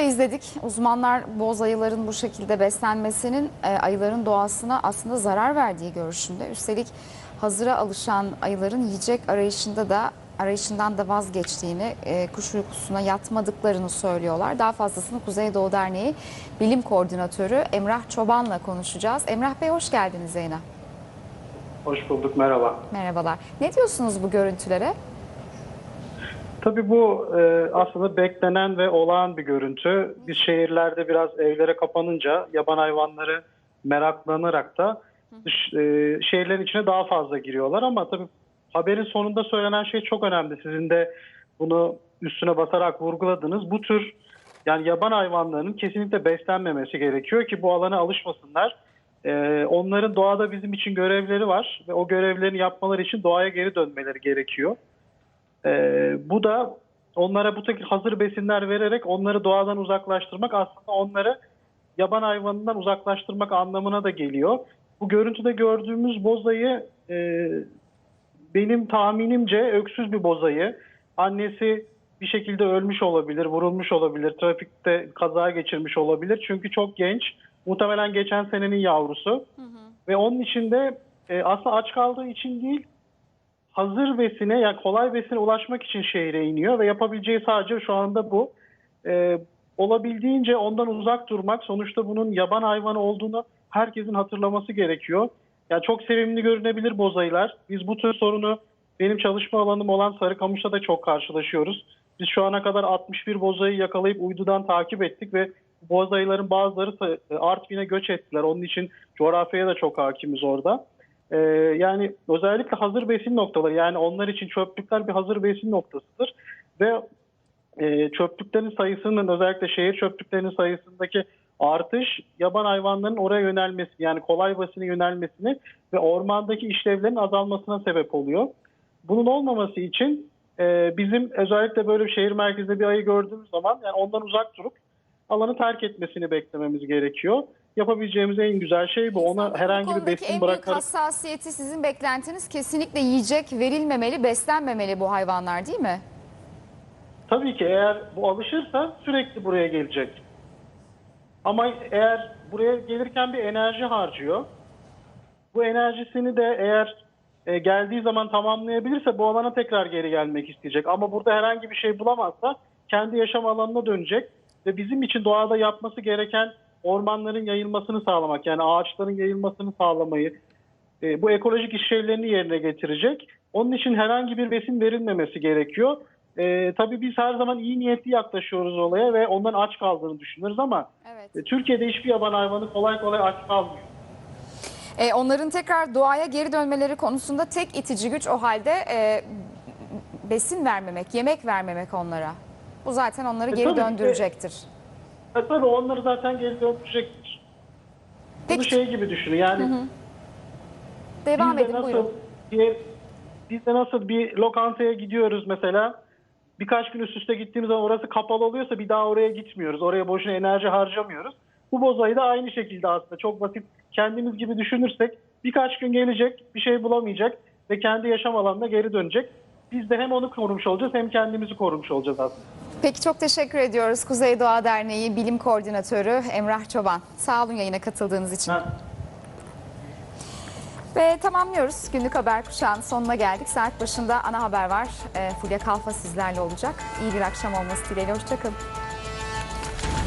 izledik. Uzmanlar boz ayıların bu şekilde beslenmesinin e, ayıların doğasına aslında zarar verdiği görüşünde. Üstelik hazıra alışan ayıların yiyecek arayışında da arayışından da vazgeçtiğini, e, kuş uykusuna yatmadıklarını söylüyorlar. Daha fazlasını Kuzeydoğu Derneği Bilim Koordinatörü Emrah Çoban'la konuşacağız. Emrah Bey hoş geldiniz yayına. Hoş bulduk, merhaba. Merhabalar. Ne diyorsunuz bu görüntülere? Tabii bu e, aslında beklenen ve olağan bir görüntü. Biz şehirlerde biraz evlere kapanınca yaban hayvanları meraklanarak da e, şehirlerin içine daha fazla giriyorlar. Ama tabii haberin sonunda söylenen şey çok önemli. Sizin de bunu üstüne basarak vurguladınız. Bu tür yani yaban hayvanlarının kesinlikle beslenmemesi gerekiyor ki bu alana alışmasınlar. E, onların doğada bizim için görevleri var ve o görevlerini yapmaları için doğaya geri dönmeleri gerekiyor. Ee, bu da onlara bu tür hazır besinler vererek onları doğadan uzaklaştırmak aslında onları yaban hayvanından uzaklaştırmak anlamına da geliyor. Bu görüntüde gördüğümüz bozayı e, benim tahminimce öksüz bir bozayı. Annesi bir şekilde ölmüş olabilir, vurulmuş olabilir, trafikte kaza geçirmiş olabilir. Çünkü çok genç. Muhtemelen geçen senenin yavrusu. Ve onun içinde e, aslında aç kaldığı için değil, hazır besine yani kolay besine ulaşmak için şehre iniyor ve yapabileceği sadece şu anda bu. Ee, olabildiğince ondan uzak durmak sonuçta bunun yaban hayvanı olduğunu herkesin hatırlaması gerekiyor. Yani çok sevimli görünebilir bozayılar. Biz bu tür sorunu benim çalışma alanım olan Sarıkamış'ta da çok karşılaşıyoruz. Biz şu ana kadar 61 bozayı yakalayıp uydudan takip ettik ve bozayıların bazıları sa- Artvin'e göç ettiler. Onun için coğrafyaya da çok hakimiz orada. Ee, yani özellikle hazır besin noktaları yani onlar için çöplükler bir hazır besin noktasıdır ve e, çöplüklerin sayısının özellikle şehir çöplüklerinin sayısındaki artış yaban hayvanların oraya yönelmesi yani kolay besine yönelmesini ve ormandaki işlevlerin azalmasına sebep oluyor. Bunun olmaması için e, bizim özellikle böyle bir şehir merkezinde bir ayı gördüğümüz zaman yani ondan uzak durup alanı terk etmesini beklememiz gerekiyor. Yapabileceğimiz en güzel şey bu. Ona herhangi bir besin en büyük bırakarak hassasiyeti sizin beklentiniz kesinlikle yiyecek verilmemeli, beslenmemeli bu hayvanlar değil mi? Tabii ki eğer bu alışırsa sürekli buraya gelecek. Ama eğer buraya gelirken bir enerji harcıyor. Bu enerjisini de eğer e, geldiği zaman tamamlayabilirse bu alana tekrar geri gelmek isteyecek. Ama burada herhangi bir şey bulamazsa kendi yaşam alanına dönecek ve bizim için doğada yapması gereken ormanların yayılmasını sağlamak yani ağaçların yayılmasını sağlamayı e, bu ekolojik işlevlerini yerine getirecek. Onun için herhangi bir besin verilmemesi gerekiyor. E, tabii biz her zaman iyi niyetli yaklaşıyoruz olaya ve ondan aç kaldığını düşünürüz ama Evet. e, Türkiye'de hiçbir yaban hayvanı kolay kolay aç kalmıyor. E, onların tekrar doğaya geri dönmeleri konusunda tek itici güç o halde e, besin vermemek, yemek vermemek onlara. Bu zaten onları E, geri tabii ki. E, tabii onları zaten geri döndürecektir. Bunu Peki. şey gibi düşünün yani Devam biz de edin nasıl buyurun. bir, biz de nasıl bir lokantaya gidiyoruz mesela birkaç gün üst üste gittiğimiz zaman orası kapalı oluyorsa bir daha oraya gitmiyoruz. Oraya boşuna enerji harcamıyoruz. Bu bozayı da aynı şekilde aslında çok basit kendimiz gibi düşünürsek birkaç gün gelecek bir şey bulamayacak ve kendi yaşam alanına geri dönecek. Biz de hem onu korumuş olacağız hem kendimizi korumuş olacağız aslında. Peki çok teşekkür ediyoruz Kuzey Doğa Derneği Bilim Koordinatörü Emrah Çoban. Sağ olun yayına katıldığınız için. Ha. Ve tamamlıyoruz. Günlük haber kuşağının sonuna geldik. Saat başında ana haber var. E, Fulya Kalfa sizlerle olacak. İyi bir akşam olması dileğiyle. Hoşçakalın.